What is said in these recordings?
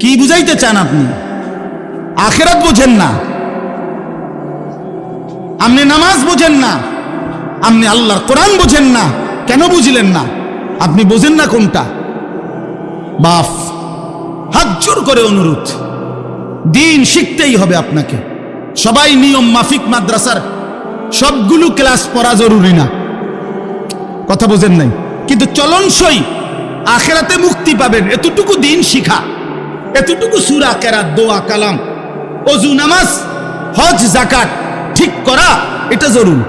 কি বুঝাইতে চান আপনি? আখেরাত বোঝেন না। আপনি নামাজ বোঝেন না। আপনি আল্লাহর কোরআন বোঝেন না। কেন বুঝলেন না? আপনি বোঝেন না কোনটা? বাফ, হাত জোর করে অনুরোধ। দিন শিখতেই হবে আপনাকে। সবাই নিয়ম মাফিক মাদ্রাসার সবগুলো ক্লাস পড়া জরুরি না। কথা বোঝেন নাই। কিন্তু চলনসই আখেরাতে মুক্তি পাবেন। এতটুকু দিন শিখা। এতটুকু সুরা, কেরাত, দোয়া, কালাম, অজু, নামাজ, হজ জাকাত ঠিক করা, এটা জরুরি।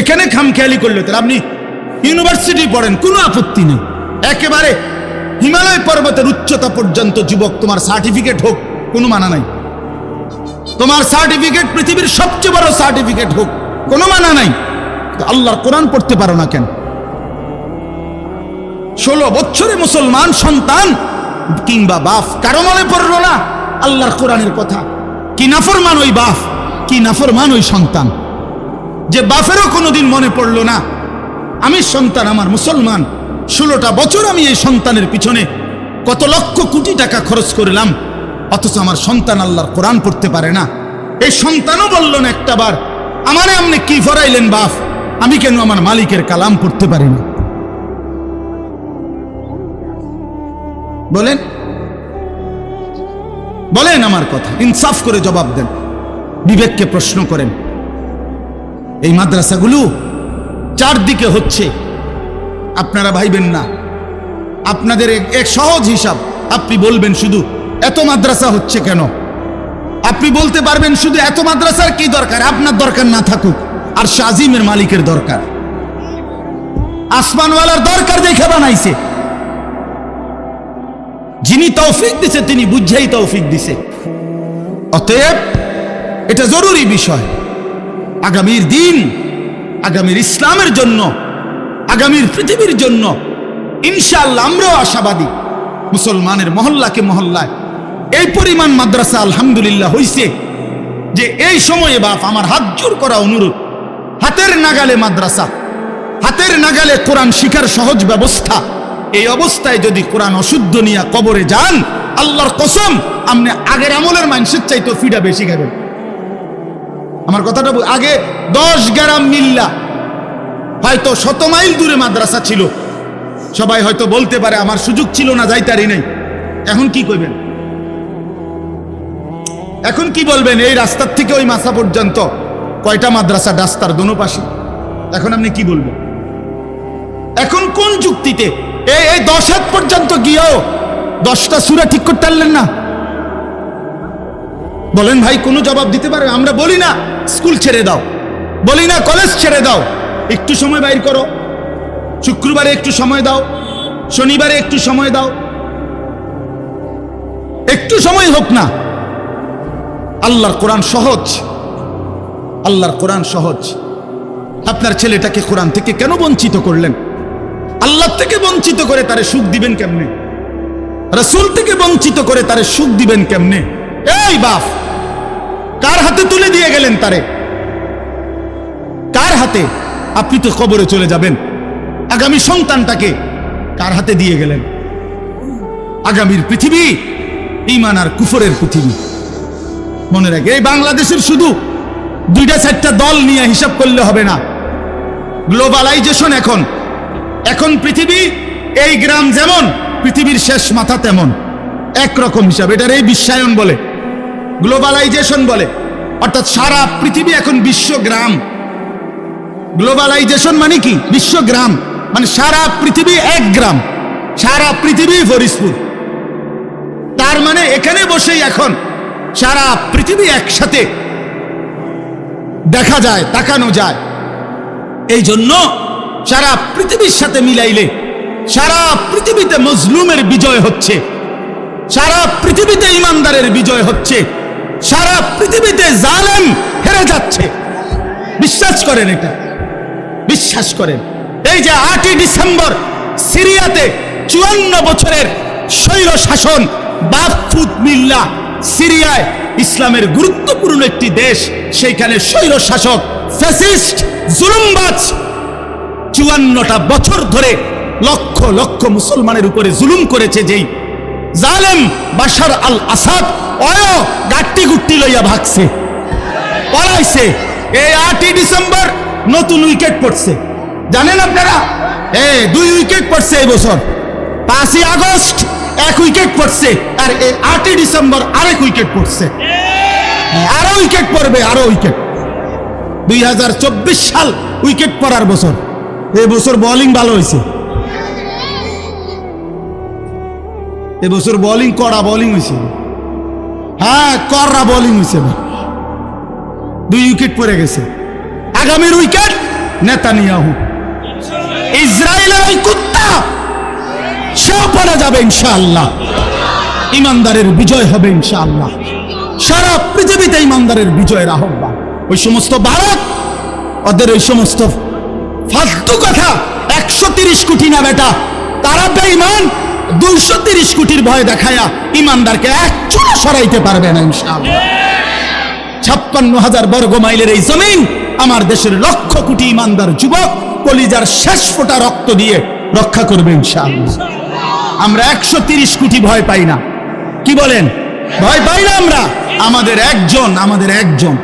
এখানে খামখেয়ালি করলে তাহলে আপনি ইউনিভার্সিটি পড়েন, কোনো আপত্তি নেই। একেবারে হিমালয় পর্বতের উচ্চতা পর্যন্ত যুবক, তোমার সার্টিফিকেট হোক, কোনো মানা নাই। তোমার সার্টিফিকেট পৃথিবীর সবচেয়ে বড় সার্টিফিকেট হোক, কোনো মানা নাই। আল্লাহর কোরআন পড়তে পারো না কেন? ষোলো বছরে মুসলমান সন্তান কিংবা বাপ কারও মনে পড়ল না? আল্লাহর কোরআনের কথা। কি নাফরমান ওই বাপ, কি নাফরমান ওই সন্তান? যে বাপেরও কোনোদিন মনে পড়ল না, আমি সন্তান, আমার মুসলমান, ষোলোটা বছর আমি এই সন্তানের পিছনে কত লক্ষ কোটি টাকা খরচ করলাম, অথচ আমার সন্তান আল্লাহর কোরআন পড়তে পারে না। এই সন্তানও বলল না একটাবার, আমারে আপনি কি ফরাইলেন বাপ? আমি কেন আমার মালিকের কালাম পড়তে পারি না? বলেন। বলেন আমার কথা, ইনসাফ করে জবাব দেন, বিবেককে প্রশ্ন করেন। এই মাদ্রাসাগুলো চারদিকে হচ্ছে, আপনারা ভাইবেন না। আপনাদের এক- সহজ হিসাব, আপনি বলবেন শুধু, এত মাদ্রাসা হচ্ছে কেন? আপনি বলতে পারবেন শুধু, এত মাদ্রাসার কি দরকার? আপনার দরকার না থাকুক, আর শাজিমের মালিকের দরকার। আসমানওয়ালার দরকার দেখে বানাইছে যিনি তৌফিক দিছে, তিনি বুঝেই তৌফিক দিছে। অতএব, এটা জরুরি বিষয়। আগামীর দিন, আগামীর ইসলামের জন্য, আগামীর পৃথিবীর জন্য, ইনশাআল্লাহ আমরাও আশাবাদী মুসলমানের মহল্লাকে মহল্লায়। এই পরিমাণ মাদ্রাসা আলহামদুলিল্লাহ হইছে যে এই সময়ে বাপ আমার হাত জোর করা অনুরোধ। হাতের নাগালে মাদ্রাসা, হাতের নাগালে কোরআন শিখার সহজ ব্যবস্থা এই অবস্থায় যদি কোরআন অশুদ্ধ নিয়ে কবরে যান, আল্লাহর কসম, আপনি আগের আমলের মানুষের চাইতো ফিডা বেশি খাবেন। আমার কথাটা আগে দশ গ্রাম মিল্লা, হয়তো শত মাইল দূরে মাদ্রাসা ছিল। সবাই হয়তো বলতে পারে, আমার সুযোগ ছিল না, যাইতারি নেই। এখন কি করবেন এখন কি বলবেন, এই রাস্তার থেকে ওই মাসা পর্যন্ত কয়টা মাদ্রাসা, রাস্তার দোনো পাশে? এখন আপনি কি বলবেন? এখন কোন যুক্তিতে এই এই, দশ হাত পর্যন্ত গিয়েও দশটা সুরা ঠিক করতে পারলেন না। বলেন ভাই, কোনো জবাব দিতে পারে? আমরা বলি না, স্কুল ছেড়ে দাও। বলি না, কলেজ ছেড়ে দাও। একটু সময় বাইর করো। শুক্রবারে একটু সময় দাও। শনিবারে একটু সময় দাও। একটু সময় হোক না। আল্লাহর কোরআন সহজ। আল্লাহর কোরআন সহজ। আপনার ছেলেটাকে কোরআন থেকে কেন বঞ্চিত করলেন? আল্লাহ থেকে বঞ্চিত করে তারে সুখ দিবেন কেমনে? রসুল থেকে বঞ্চিত করে তারে সুখ দিবেন কেমনে? এই বাপ, কার হাতে তুলে দিয়ে গেলেন তারে? কার হাতে? আপনি তো কবরে চলে যাবেন। আগামী সন্তানটাকে কার হাতে দিয়ে গেলেন? আগামীর পৃথিবী ইমান আর কুফরের পৃথিবী। মনে রাখে, এই বাংলাদেশের শুধু দুইটা চারটা দল নিয়ে হিসাব করলে হবে না। গ্লোবালাইজেশন এখন এখন পৃথিবী, এই গ্রাম যেমন, পৃথিবীর শেষ মাথা তেমন। একরকম হিসাব, এটার এই বিশ্বায়ন বলে, গ্লোবালাইজেশন বলে। অর্থাৎ সারা পৃথিবী এখন বিশ্ব গ্রাম। গ্লোবালাইজেশন মানে কি? বিশ্ব গ্রাম। মানে সারা পৃথিবী এক গ্রাম। সারা পৃথিবী ফরিদপুর। তার মানে এখানে বসেই এখন সারা পৃথিবী একসাথে দেখা যায়, তাকানো যায়। এই জন্য সারা পৃথিবীর সাথে মিলাইলে, সারা পৃথিবীতে মজলুমের বিজয় হচ্ছে, সারা পৃথিবীতে ইমানদারের বিজয় হচ্ছে, সারা পৃথিবীতে জালেম হেরে যাচ্ছে। বিশ্বাস করেন এটা, বিশ্বাস করেন। এই যে আটই ডিসেম্বর সিরিয়াতে চুয়ান্ন বছরের স্বৈর শাসন বাফুত মিল্লা সিরিয়ায় ইসলামের গুরুত্বপূর্ণ একটি দেশ, সেইখানে স্বৈর শাসক, ফ্যাসিস্ট, জুলুমবাজ চুয়ান্নটা বছর ধরে লক্ষ লক্ষ মুসলমানের উপরে জুলুম করেছে যেই জালেম বাশার আল আসাদ অয়, গাট্টি গুট্টি লইয়া ভাগছে। পলাইছে। এই আটই ডিসেম্বর নতুন উইকেট পড়ছে। জানেন আপনারা? এ, দুই উইকেট পড়ছে এই বছর। পাঁচই আগস্ট এক উইকেট পড়ছে আর এই আটই ডিসেম্বর আরেক উইকেট পড়ছে। আরও উইকেট পড়বে, আরও উইকেট। দুই হাজার চব্বিশ সাল উইকেট পড়ার বছর। এই বছর বোলিং ভালো হয়েছে। এবছর বোলিং কড়া বোলিং হয়েছে। হ্যাঁ কড়া বোলিং হয়েছে দুই উইকেট পড়ে গেছে। আগামীর উইকেট নেতানিয়াহু। ইসরায়েলের ওই কুত্তা সেও পড়া যাবে ইনশাআল্লাহ। ইমানদারের বিজয় হবে ইনশাআল্লাহ। সারা পৃথিবীতে ইমানদারের বিজয়ের আহ্বান। ওই সমস্ত ভারত, ওদের ওই সমস্ত ফালতু কথা। একশো তিরিশ কোটি না বেটা। তারা বেঈমান, দুইশো তিরিশ কোটির ভয় দেখায়া ইমানদারকে এক চুলে সরাইতে পারবে না ইনশাআল্লাহ। ছাপ্পান্ন হাজার বর্গ মাইলের এই জমিন আমার দেশের লক্ষ কোটি ইমানদার যুবক কলিজার শেষ ফোঁটা রক্ত দিয়ে রক্ষা করবে ইনশাআল্লাহ। আমরা একশো তিরিশ কোটি ভয় পাই না। কি বলেন? ভয় পাই না আমরা। আমাদের একজন আমাদের একজন।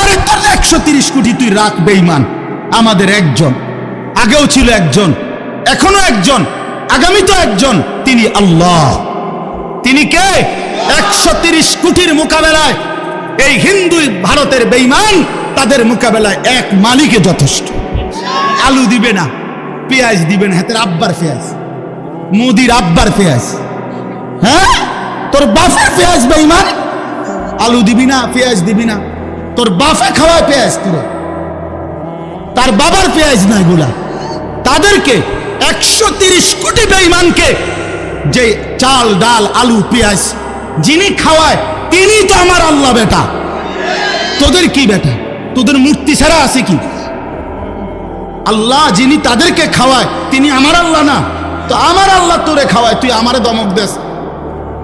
আরে তোর একশো তিরিশ কোটি তুই রাখ বেইমান আমাদের একজন, আগেও ছিল একজন, এখনও একজন আগামী তো একজন, তিনি আল্লাহ। তিনি কে? একশো তিরিশ কোটির মোকাবেলায় এই হিন্দু ভারতের বেইমান তাদের মোকাবেলায় এক মালিকে যথেষ্ট। আলু দিবে না, পেঁয়াজ দিবে না, হাতের আব্বার পেঁয়াজ, মোদির আব্বার পেঁয়াজ। হ্যাঁ? তোর বাফের পেঁয়াজ বেইমান আলু দিবি না, পেঁয়াজ দিবি না। তোর বাফে খাওয়ায় পেঁয়াজ তোরা তার বাবার পেঁয়াজ না এগুলা তাদেরকে একশো তিরিশ কোটি বেঈমানকে যে চাল, ডাল, আলু, পেঁয়াজ যিনি খাওয়ায়, তিনি তো আমার আল্লাহ বেটা। তোদের কি বেটা? তোদের মূর্তি ছাড়া আছে কি? আল্লাহ যিনি তাদেরকে খাওয়ায়, তিনি আমার আল্লাহ না। তো আমার আল্লাহ তোরে খাওয়ায়, তুই আমারে দমক দেস।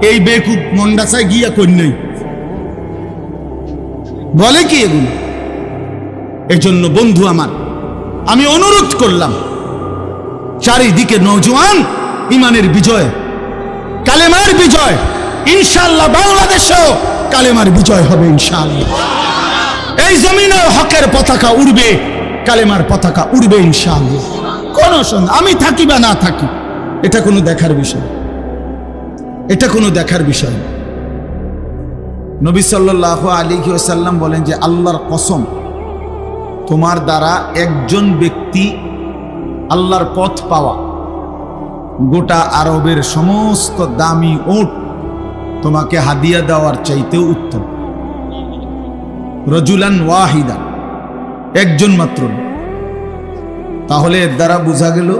এই বেকুব মন্ডাসায় গিয়া কই নেই বলে কি এগুলো? এজন্য বন্ধু আমার, আমি অনুরোধ করলাম, চারিদিকে নৌজওয়ান ইমানের বিজয়, কালেমার বিজয় ইনশাল্লাহ বাংলাদেশেও কালেমার বিজয় হবে ইনশাল্লাহ এই জমিনেও হকের পতাকা উড়বে, কালেমার পতাকা উড়বে ইনশাল্লাহ কোন আমি থাকি বা না থাকি, এটা কোনো দেখার বিষয় এটা কোনো দেখার বিষয়। নবী সাল্লাহ আলী সাল্লাম বলেন যে, আল্লাহর কসম তোমার দ্বারা একজন ব্যক্তি আল্লাহর পথ পাওয়া। গোটা আরবের সমস্ত দামি ওট তোমাকে হাদিয়া দেওয়ার চাইতেও উত্তম। রজুলান ওয়াহিদা একজন মাত্র। তাহলে এর দ্বারা বোঝা গেল,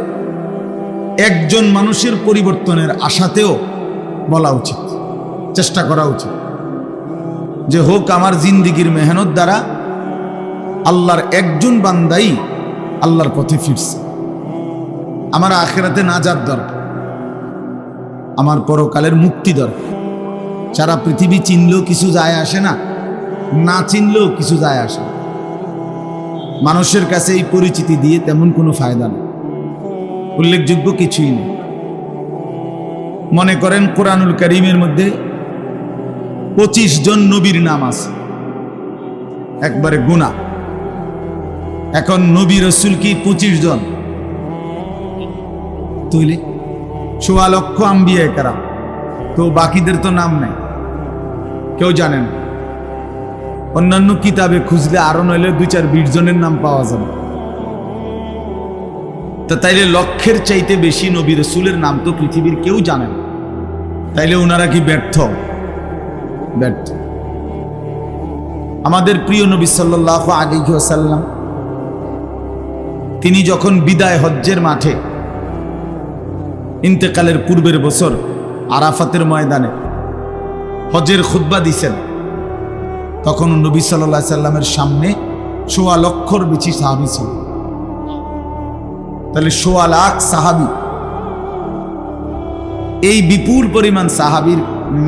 একজন মানুষের পরিবর্তনের আশাতেও বলা উচিত, চেষ্টা করা উচিত। যে হোক আমার জিন্দিগির মেহনত দ্বারা আল্লাহর একজন বান্দাই আল্লাহর পথে ফিরছে। আমার আখেরাতে নাজার দরকার। আমার পরকালের মুক্তি দরকার। সারা পৃথিবী চিনলেও কিছু যায় আসে না না চিনলেও কিছু যায় আসে না। মানুষের কাছে এই পরিচিতি দিয়ে তেমন কোনো ফায়দা নেই। উল্লেখযোগ্য কিছুই নেই। মনে করেন কোরআনুল করিমের মধ্যে পঁচিশ জন নবীর নাম আছে। একবারে গুণা এখন নবী রসুল কি পঁচিশ জন? তৈলে সোয়া লক্ষ আম্বিয়া কারাম তো বাকিদের তো নাম নাই। কেউ জানেন অন্যান্য কিতাবে খুঁজলে আরও নইলে দুই চার বিশ জনের নাম পাওয়া যাবে। তা তাইলে লক্ষের চাইতে বেশি নবী রসুলের নাম তো পৃথিবীর কেউ জানে না। তাইলে ওনারা কি ব্যর্থ? ব্যর্থ। আমাদের প্রিয় নবী সাল্লাহ আলিহাসাল্লাম তিনি যখন বিদায় হজ্জের মাঠে, ইন্তেকালের পূর্বের বছর আরাফাতের ময়দানে হজের খুদ্া দিছেন, তখন নবী সাল্লাহ সাল্লামের সামনে সোয়া লক্ষর বেশি সাহাবি ছিল। তাহলে সোয়া লাখ সাহাবি, এই বিপুল পরিমাণ সাহাবির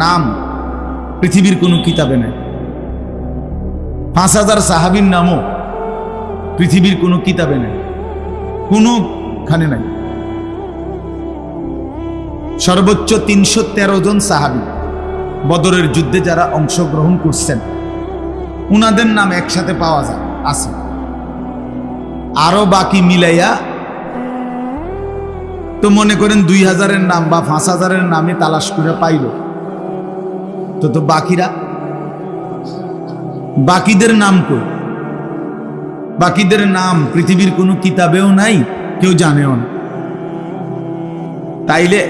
নাম পৃথিবীর কোনো কিতাবে নেই। পাঁচ হাজার সাহাবির নামও পৃথিবীর কোনো কিতাবে নেই। কোনোখানে নাই। সর্বোচ্চ তিনশো তেরো জন সাহাবি বদরের যুদ্ধে যারা অংশগ্রহণ করছেন, উনাদের নাম একসাথে পাওয়া যায়, আছে। আরও বাকি মিলাইয়া, তো মনে করেন দুই হাজারের নাম বা পাঁচ হাজারের নামে তালাশ করে পাইল। তো তো বাকিরা? বাকিদের নাম কই? বাকিদের নাম পৃথিবীর কোনো কিতাবেও নাই, কেউ জানেও না। তাইলে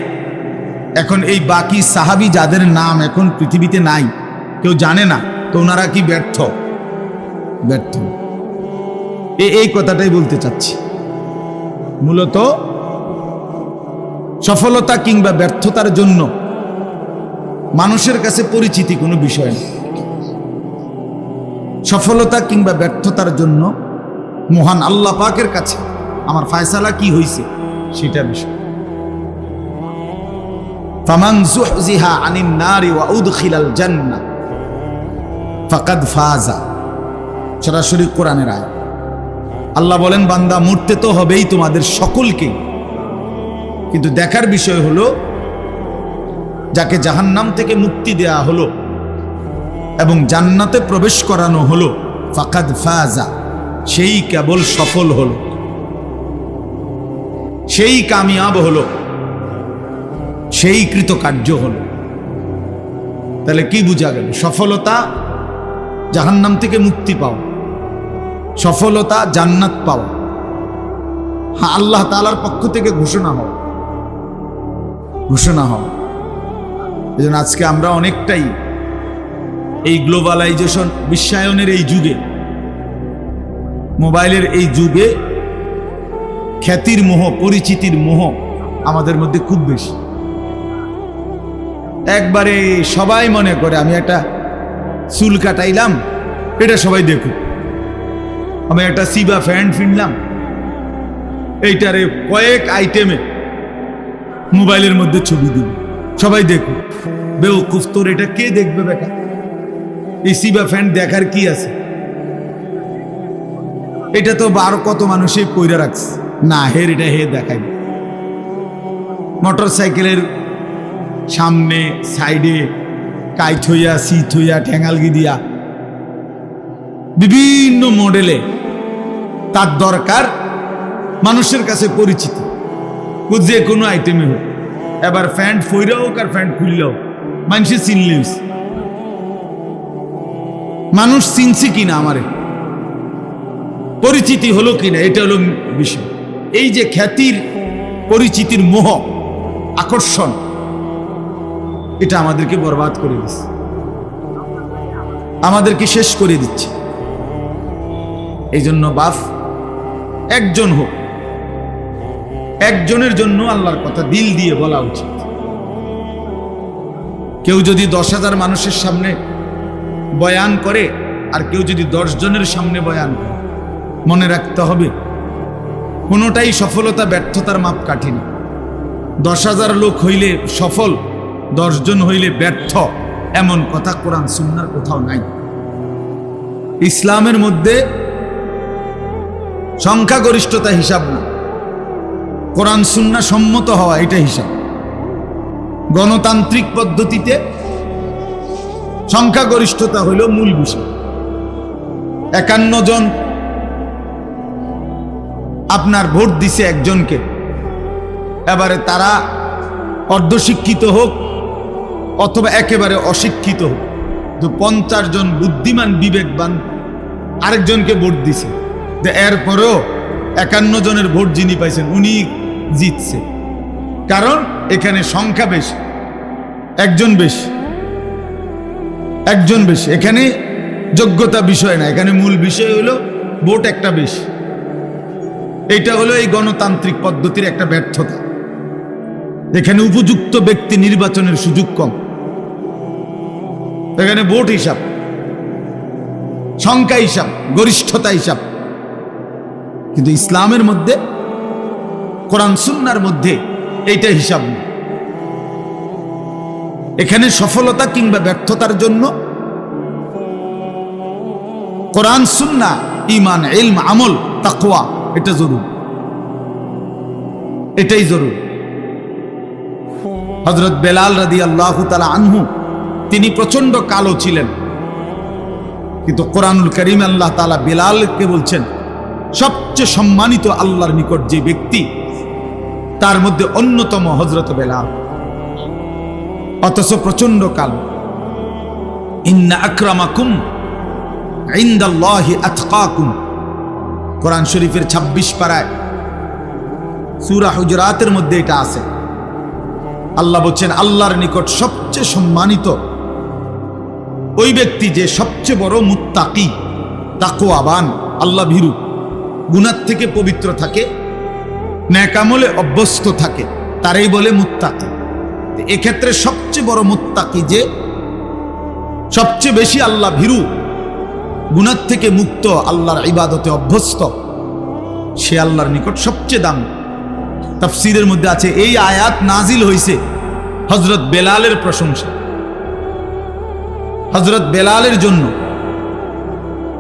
এখন এই বাকি সাহাবি যাদের নাম এখন পৃথিবীতে নাই, কেউ জানে না, তো ওনারা কি ব্যর্থ? ব্যর্থ। এই কথাটাই বলতে চাচ্ছি। মূলত সফলতা কিংবা ব্যর্থতার জন্য মানুষের কাছে পরিচিতি কোনো বিষয় সফলতা কিংবা ব্যর্থতার জন্য মহান আল্লাহ পাকের কাছে আমার ফায়সালা কি হয়েছে সেটা বিষয়। জুহজিহা আনিন নারি ওয়া উদখিলাল জান্নাহ ফাকাদ ফাজা। সরাসরি কোরআনের আয় আল্লাহ বলেন, বান্দা, মরতে তো হবেই তোমাদের সকলকে। কিন্তু দেখার বিষয় হলো, যাকে জাহান্নাম থেকে মুক্তি দেয়া হলো এবং জান্নাতে প্রবেশ করানো হলো, ফাকাদ ফাজা। সেই কেবল সফল হলো। সেই কামিয়াব হলো। সেই কৃতকার্য হল। তাহলে কি বোঝা গেল? সফলতা জাহান্নাম থেকে মুক্তি পাওয়া। সফলতা জান্নাত পাওয়া। হ্যাঁ আল্লাহ তালার পক্ষ থেকে ঘোষণা হওয়া। ঘোষণা হওয়া। এই আজকে আমরা অনেকটাই এই গ্লোবালাইজেশন বিশ্বায়নের এই যুগে মোবাইলের এই যুগে খ্যাতির মোহ, পরিচিতির মোহ আমাদের মধ্যে খুব বেশি। একবারে সবাই মনে করে, আমি একটা চুল কাটাইলাম, এটা সবাই দেখুক। আমি একটা সিবা ফ্যান্ট ফিনলাম, এইটারে কয়েক আইটেমে মোবাইলের মধ্যে ছবি দিন সবাই দেখুক। বেউকুফ তোর এটা কে দেখবে বেটা? এই সিবা ফ্যান দেখার কি আছে? এটা তো বার কত মানুষই পইরা রাখছে। না, হের এটা হে দেখাই মোটর সাইকেলের সামনে, সাইডে কাইট হইয়া, সিট হইয়া, ঠেঙ্গালগি দিয়া বিভিন্ন মডেলে তার দরকার মানুষের কাছে পরিচিত। যে কোনো আইটেমে হোক। এবার ফ্যান্ট ফইরা হোক আর ফ্যান্ট খুললে হোক চিনলে মানুষ চিনছে কিনা আমারে? পরিচিতি হলো কিনা এটা হলো বিষয়। এই যে খ্যাতির পরিচিতির মোহ, আকর্ষণ, এটা আমাদেরকে বরবাদ করে দিচ্ছে। আমাদেরকে শেষ করে দিচ্ছে। এই জন্য বাফ একজন হোক, একজনের জন্য আল্লাহর কথা দিল দিয়ে বলা উচিত। কেউ যদি দশ হাজার মানুষের সামনে বয়ান করে, আর কেউ যদি দশ জনের সামনে বয়ান করে মনে রাখতে হবে, কোনোটাই সফলতা, ব্যর্থতার মাপ কাঠি না। দশ হাজার লোক হইলে সফল দশজন হইলে ব্যর্থ, এমন কথা কোরআন সুন্নার কোথাও নাই। ইসলামের মধ্যে সংখ্যাগরিষ্ঠতা হিসাব না। কোরআন সুন্না সম্মত হওয়া এটা হিসাব। গণতান্ত্রিক পদ্ধতিতে সংখ্যাগরিষ্ঠতা হইল মূল বিষয়। একান্ন জন আপনার ভোট দিছে একজনকে। এবারে তারা অর্ধশিক্ষিত হোক অথবা একেবারে অশিক্ষিত হোক তো পঞ্চাশ জন বুদ্ধিমান বিবেকবান আরেকজনকে ভোট দিছে। এরপরেও একান্ন জনের ভোট যিনি পাইছেন, উনি জিতছে। কারণ এখানে সংখ্যা বেশি, একজন বেশি একজন বেশি। এখানে যোগ্যতা বিষয় না, এখানে মূল বিষয় হলো ভোট একটা বেশি। এইটা হলো এই গণতান্ত্রিক পদ্ধতির একটা ব্যর্থতা। এখানে উপযুক্ত ব্যক্তি নির্বাচনের সুযোগ কম। এখানে ভোট হিসাব, সংখ্যা হিসাব, গরিষ্ঠতা হিসাব। কিন্তু ইসলামের মধ্যে, কোরআন সুন্নার মধ্যে এইটা হিসাব নেই। এখানে সফলতা কিংবা ব্যর্থতার জন্য কোরআন, সুন্না ইমান এলম আমল, তাকওয়া এটা জরুরি। এটাই জরুরি। হজরত বেলাল রাদি আল্লাহ তালা আনহু, তিনি প্রচণ্ড কালো ছিলেন। কিন্তু কোরআনুল করিম আল্লাহ তালা বেলালকে বলছেন, সবচেয়ে সম্মানিত আল্লাহর নিকট যে ব্যক্তি, তার মধ্যে অন্যতম হজরত বেলাল। অথচ প্রচণ্ড কালো। ইন্না আক্রামাকুম ইন্দাল্লাহি আতকাকুম। কোরআন শরীফের ২৬ পাড়ায় সূরা হুজরাতের মধ্যে এটা আছে। আল্লাহ বলছেন, আল্লাহর নিকট সবচেয়ে সম্মানিত ওই ব্যক্তি যে সবচেয়ে বড় মুত্তাকি তাকো আবান আল্লাহ ভীরু গুনার থেকে পবিত্র থাকে ন্যাকামলে অভ্যস্ত থাকে, তারাই বলে মুত্তাকি। এক্ষেত্রে সবচেয়ে বড় মুত্তাকি যে, সবচেয়ে বেশি আল্লাহ ভীরু গুনার থেকে মুক্ত আল্লাহর ইবাদতে অভ্যস্ত। সে আল্লাহর নিকট সবচেয়ে দাম। তাফসিরের মধ্যে আছে, এই আয়াত নাজিল হইছে হজরত বেলালের প্রশংসা। হজরত বেলালের জন্য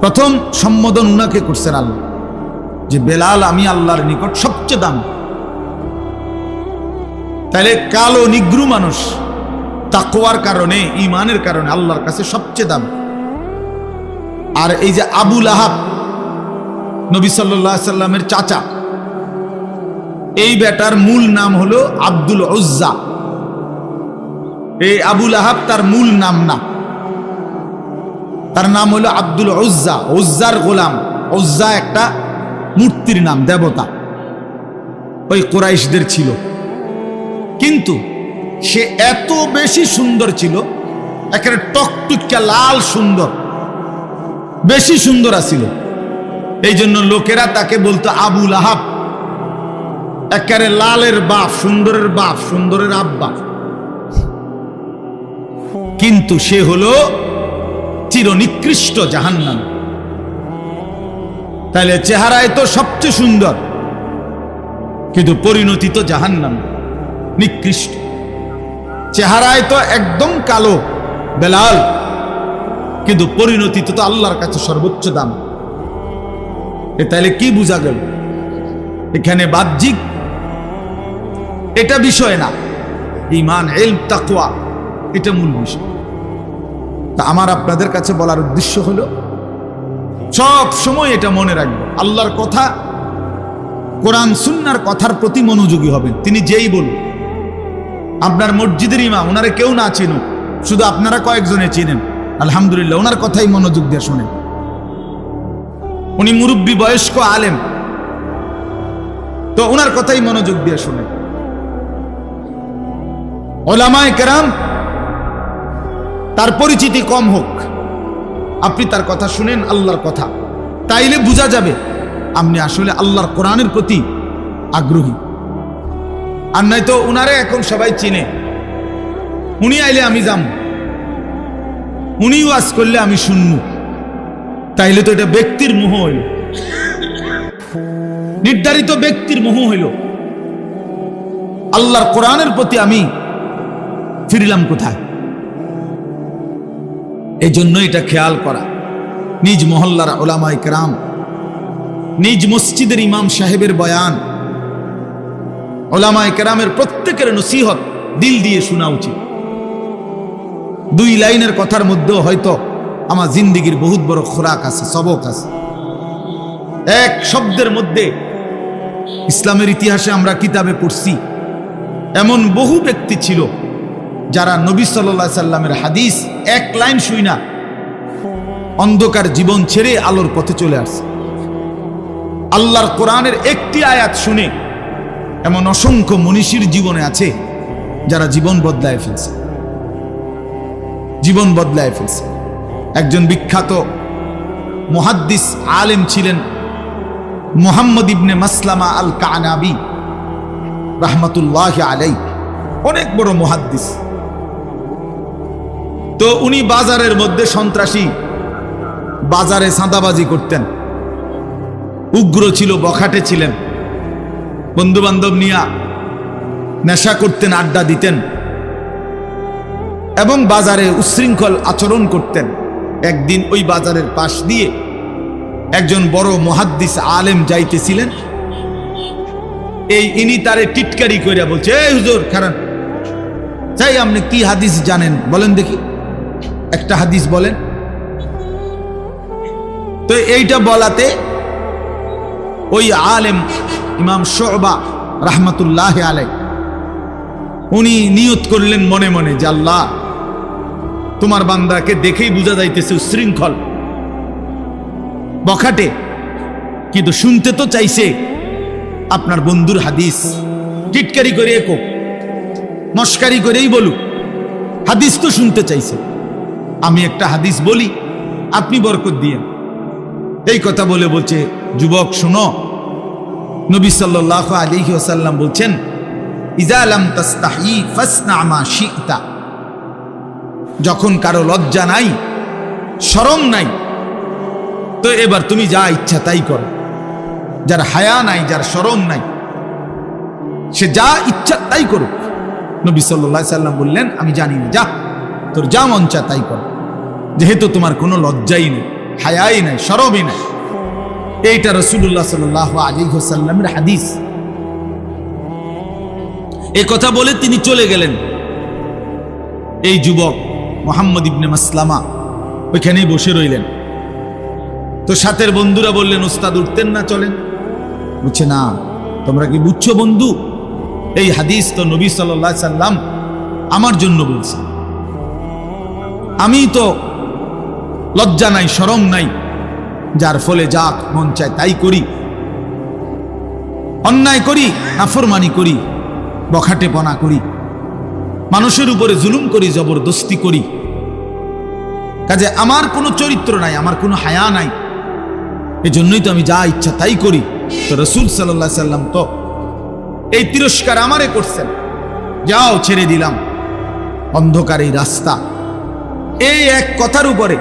প্রথম সম্বোধন উনাকে করছেন আল্লাহ, যে বেলাল, আমি আল্লাহর নিকট সবচেয়ে দাম। তাহলে কালো, নিগ্রু মানুষ তাকোয়ার কারণে ইমানের কারণে আল্লাহর কাছে সবচেয়ে দাম। আর এই যে আবুল আহাব নবী সাল্লামের চাচা, এই বেটার মূল নাম হলো আব্দুল উজ্জা। এই আবুল আহাব তার মূল নাম না। তার নাম হলো আব্দুল উজ্জা, উজ্জার গোলাম। উজ্জা একটা মূর্তির নাম, দেবতা। ওই কোরাইশদের ছিল। কিন্তু সে এত বেশি সুন্দর ছিল, একেবারে টকটুকা লাল সুন্দর। বেশি সুন্দর আছিল। এই জন্য লোকেরা তাকে বলতো আবুল আহাব একেবারে লালের বাপ, সুন্দরের বাপ, সুন্দরের আব্বা। কিন্তু সে হলো চিরনিকৃষ্ট জাহান্নাম। তাহলে চেহারায় তো সবচেয়ে সুন্দর, কিন্তু পরিণতি তো জাহান্নাম, নিকৃষ্ট। চেহারায় তো একদম কালো, বেলাল। কিন্তু পরিণতি তো আল্লাহর কাছে সর্বোচ্চ দাম। এ তাহলে কি বোঝা গেল? এখানে বাহ্যিক এটা বিষয় না। ইমান এল তাকুয়া এটা মূল বিষয়। তা আমার আপনাদের কাছে বলার উদ্দেশ্য হলো, সব সময় এটা মনে রাখবেন আল্লাহর কথা, কোরআন, সুন্নার কথার প্রতি মনোযোগী হবেন। তিনি যেই বলুন। আপনার মসজিদের ইমাম ওনারে কেউ না চিনুক। শুধু আপনারা কয়েকজনে চিনেন। আলহামদুলিল্লাহ, ওনার কথাই মনোযোগ দিয়ে শোনেন। উনি মুরব্বী বয়স্ক আলেম। তো ওনার কথাই মনোযোগ দিয়ে শোনেন। ওলামায় কেরাম, তার পরিচিতি কম হোক। আপনি তার কথা শুনেন, আল্লাহর কথা। তাইলে বোঝা যাবে, আপনি আসলে আল্লাহর কোরআনের প্রতি আগ্রহী। আর নয়তো উনারে এখন সবাই চিনে। উনি আইলে আমি যাম। উনি ওয়াজ করলে আমি শুনব। তাইলে তো এটা ব্যক্তির মোহ হইল। নির্ধারিত ব্যক্তির মোহ হইল। আল্লাহর কোরআনের প্রতি আমি ফিরলাম কোথায়? এই জন্য এটা খেয়াল করা। নিজ মহল্লার ওলামাই কেরাম, নিজ মসজিদের ইমাম সাহেবের বয়ান, ওলামায় কেরামের প্রত্যেকের নসিহত দিল দিয়ে শোনা উচিত। দুই লাইনের কথার মধ্যেও হয়তো আমার জিন্দিগির বহুত বড় খোরাক আছে, সবক আছে। এক শব্দের মধ্যে ইসলামের ইতিহাসে আমরা কিতাবে পড়ছি, এমন বহু ব্যক্তি ছিল যারা নবী সাল্লা সাল্লামের হাদিস এক লাইন শুই না, অন্ধকার জীবন ছেড়ে আলোর পথে চলে আসছে। আল্লাহর কোরআনের একটি আয়াত শুনে এমন অসংখ্য মনীষীর জীবনে আছে যারা জীবন বদলায় ফেলছে। জীবন বদলায় ফেলছে। একজন বিখ্যাত মুহাদ্দিস আলেম ছিলেন মোহাম্মদ ইবনে মাসলামা আল কানাবি রাহমাতুল্লাহ আলাই অনেক বড় মুহাদ্দিস। তো উনি বাজারের মধ্যে সন্ত্রাসী, বাজারে সাঁদাবাজি করতেন। উগ্র ছিল, বখাটে ছিলেন। বন্ধু বান্ধব নিয়া নেশা করতেন, আড্ডা দিতেন। এবং বাজারে উচ্ছৃঙ্খল আচরণ করতেন। একদিন ওই বাজারের পাশ দিয়ে একজন বড় মহাদ্দিস আলেম যাইতেছিলেন। এই ইনি তারে টিটকারি কইরা বলছে, এই হুজুর খারাপ চাই আপনি কি হাদিস জানেন? বলেন দেখি। একটা হাদিস বলেন। তো এইটা বলাতে ওই আলেম ইমাম শোবা রাহমাতুল্লাহ আলাই উনি নিয়ত করলেন মনে মনে যে আল্লাহ তোমার বান্দাকে দেখেই বোঝা যাইতেছে উশৃঙ্খল। বখাটে, কিন্তু শুনতে তো চাইছে আপনার বন্ধুর হাদিস। টিটকারি করে একো, মস্কারি করেই বলুক, হাদিস তো শুনতে চাইছে। আমি একটা হাদিস বলি, আপনি বরকত দিয়ে। এই কথা বলে বলছে, যুবক শুনো, নবী সাল্লাহ আলিহি ওসাল্লাম বলছেন ইজালাম তাস্তাহি ফাসনা মা শিতা। যখন কারও লজ্জা নাই, শরম নাই, তো এবার তুমি যা ইচ্ছা তাই করো। যার হায়া নাই, যার শরম নাই, সে যা ইচ্ছা তাই করুক। নবী সাল্লাহ সাল্লাম বললেন, আমি জানি না, যা, তোর যা মন চা তাই কর। যেহেতু তোমার কোনো লজ্জাই নেই, হায়াই নাই সরবই নাই। এইটা রসুল্লাহ সাল্লাহ আলী সাল্লামের হাদিস। এ কথা বলে তিনি চলে গেলেন। এই যুবক মোহাম্মদ ইবনে মাসলামা ওইখানেই বসে রইলেন। তো সাথের বন্ধুরা বললেন উস্তাদ উঠতেন না, চলেন। বুঝছে না, তোমরা কি বুঝছ বন্ধু? এই হাদিস তো নবী সাল্লাহ সাল্লাম আমার জন্য বলছে। আমি তো লজ্জা নাই সরম নাই, যার ফলে যাক মন চায় তাই করি। অন্যায় করি, নাফরমানি করি, বখাটেপনা করি। মানুষের উপরে জুলুম করি, জবরদস্তি করি। কাজে আমার কোনো চরিত্র নাই, আমার কোনো হায়া নাই। এজন্যই তো আমি যা ইচ্ছা তাই করি। তো রসুল সাল্লাহ সাল্লাম তো এই তিরস্কার আমারে করছেন। যাও, ছেড়ে দিলাম। অন্ধকার এই রাস্তা। এই এক কথার উপরে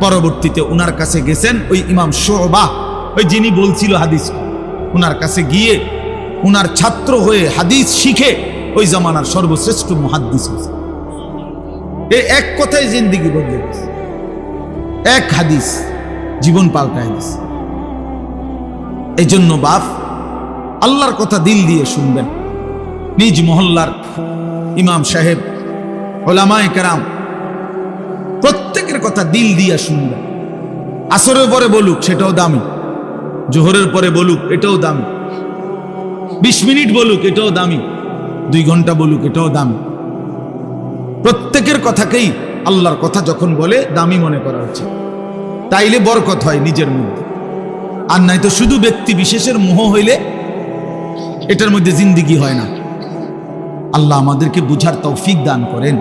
পরবর্তীতে উনার কাছে গেছেন ওই ইমাম শোবা, ওই যিনি বলছিল হাদিস। উনার কাছে গিয়ে উনার ছাত্র হয়ে হাদিস শিখে ওই জামানার সর্বশ্রেষ্ঠ মহাদ্দিস এই এক কথায় জিন্দিগি বদলে গেছে এক হাদিস জীবন পাল্টায় দিছে এই জন্য বাপ, আল্লাহর কথা দিল দিয়ে শুনবেন। নিজ মহল্লার ইমাম সাহেব, ওলামায় কেরাম, প্রত্যেকের কথা দিল দিয়ে শুনবেন। আসরের পরে বলুক, সেটাও দামি। জোহরের পরে বলুক, এটাও দামি। বিশ মিনিট বলুক, এটাও দামি। দুই ঘণ্টা বলুক, এটাও দামি। প্রত্যেকের কথাকেই আল্লাহর কথা যখন বলে দামি মনে করা উচিত। তাইলে বরকত হয় নিজের মধ্যে। আর নাই তো শুধু ব্যক্তি বিশেষের মোহ হইলে এটার মধ্যে জিন্দিগি হয় না। আল্লাহ আমাদেরকে বুঝার তৌফিক দান করেন।